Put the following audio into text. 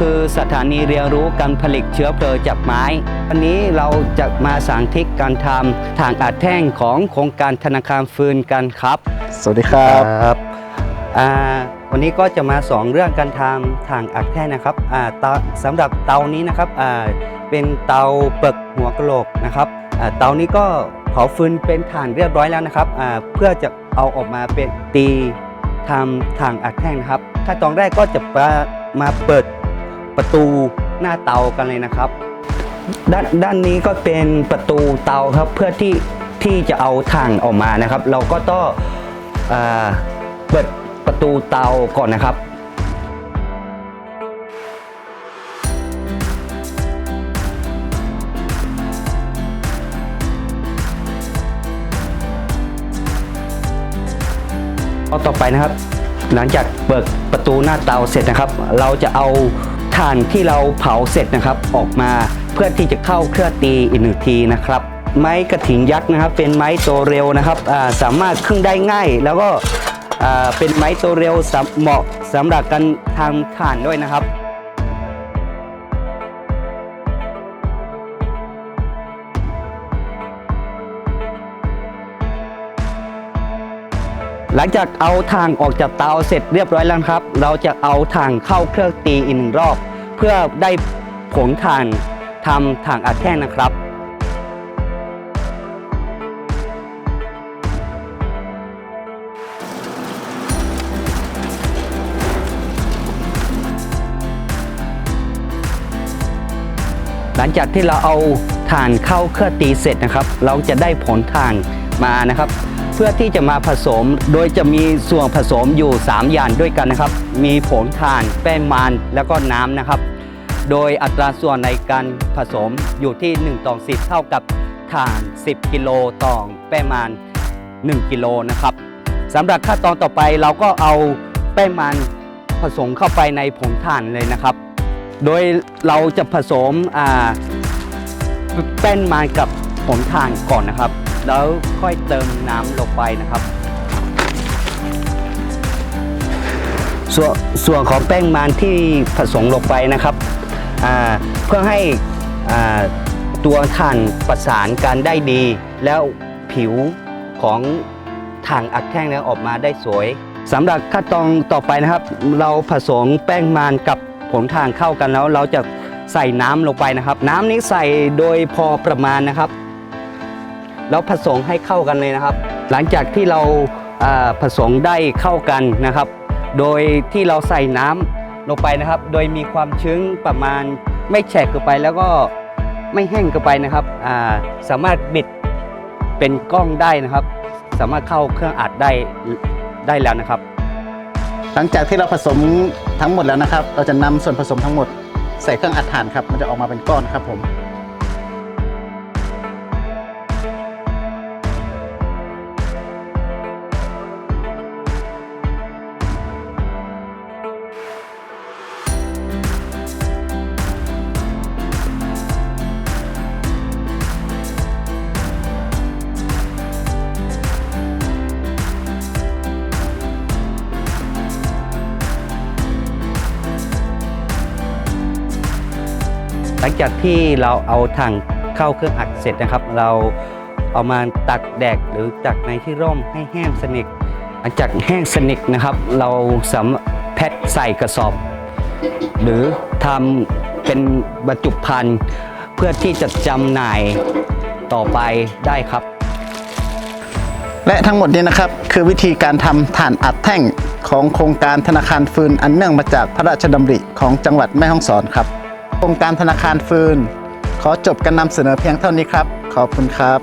คือสถานีเรียนรู้การผลิตเชื้อเพลิงจากไม้ วันนี้เราจะมาสาธิตการทำถ่างอัดแท่งของโครงการธนาคารฟืนกันครับ สวัสดีครับครับอ่าวันนี้ก็จะมาสองเรื่องการทำถ่างอัดแท่งนะครับอ่าเตาสำหรับเตานี้นะครับอ่าเป็นเตาเปิกหัวกะโหลกนะครับอ่าเตานี้ก็เผาฟืนเป็นถ่านเรียบร้อยแล้วนะครับอ่าเพื่อจะเอาออกมาเป็นตีทำถ่างอัดแท่งนะครับขั้นตอนแรกก็จะมามาเปิด ประตูหน้าเตากันเลยนะครับ ด้านด้านนี้ก็เป็นประตูเตาครับเพื่อที่ที่จะเอาถ่างออกมานะครับ เราก็ต้องเปิดประตูเตาก่อนนะครับเอาต่อไปนะครับ หลังจากเปิดประตูหน้าเตาเสร็จนะครับ เราจะเอา ถ่านที่เราเผาเสร็จนะครับออกมาเพื่อที่จะเข้าเครื่องตีอีกหนึ่งทีนะครับไม้กระถิ่งยักษ์นะครับเป็นไม้โตเร็วนะครับสามารถขึ้นได้ง่าย แล้วก็เป็นไม้โตเร็วเหมาะสำหรับการทำถ่านด้วยนะครับหลังจากเอาทางออกจากเตาเสร็จเรียบร้อยแล้วครับ เราจะเอาทางเข้าเครื่องตีอีกหนึ่งรอบ เพื่อได้ผลทานทำทางอัดแท่งนะครับหลังจากที่เราเอาถ่านเข้าเครื่องตีเสร็จนะครับ เราจะได้ผลถ่านมานะครับ พื่อที่จะมาผสม โดยจะมีส่วนผสมอยู่ 3 อย่างด้วยกันนะครับ มีผงถ่านแป้งมันแล้วก็น้ำนะครับ โดยอัตราส่วนในการผสมอยู่ที่1ต่อ10 เท่ากับถ่าน 10 กิโลต่อแป้งมัน 1 กิโลนะครับสำหรับขั้นตอนต่อไปเราก็เอาแป้งมันผสมเข้าไปในผงถ่านเลยนะครับ โดยเราจะผสมแป้งมันกับผงถ่านก่อนนะครับ แล้วค่อยเติมน้ำลงไปนะครับ ส่วนส่วนของแป้งมันที่ผสมลงไปนะครับเพื่อให้ตัวถ่านประสานกันได้ดี แล้วผิวของถ่านอัดแท่งนั้นออกมาได้สวยสำหรับขั้นตอนต่อไปนะครับ เราผสมแป้งมันกับผงถ่านเข้ากันแล้ว เราจะใส่น้ำลงไปนะครับ น้ำนี้ใส่โดยพอประมาณนะครับ แล้วผสมให้เข้ากันเลยนะครับ หลังจากที่เราผสมได้เข้ากันนะครับ โดยที่เราใส่น้ำลงไปนะครับ โดยมีความชื้นประมาณไม่แฉกเกินไปแล้วก็ไม่แห้งเกินไปนะครับาสามารถบิดเป็นกล้องได้นะครับ สามารถเข้าเครื่องอัดได้ได้แล้วนะครับ หลังจากที่เราผสมทั้งหมดแล้วนะครับ เราจะนำส่วนผสมทั้งหมดใส่เครื่องอัดถ่านครับ มันจะออกมาเป็นก้อนครับผม หลังจากที่เราเอาถังเข้าเครื่องอัดเสร็จนะครับ เราเอามาตักแดดหรือตักในที่ร่มให้แห้งสนิทหลังจากแห้งสนิทนะครับ เราสามแพ็คใส่กระสอบ หรือทำเป็นบรรจุภัณฑ์เพื่อที่จะจำหน่ายต่อไปได้ครับ และทั้งหมดนี้นะครับ คือวิธีการทำถ่านอัดแท่งของโครงการธนาคารฟืนอันเนื่องมาจากพระราชดำริของจังหวัดแม่ฮ่องสอนครับ โครงการธนาคารฟืน ขอจบการนำเสนอเพียงเท่านี้ครับ ขอบคุณครับ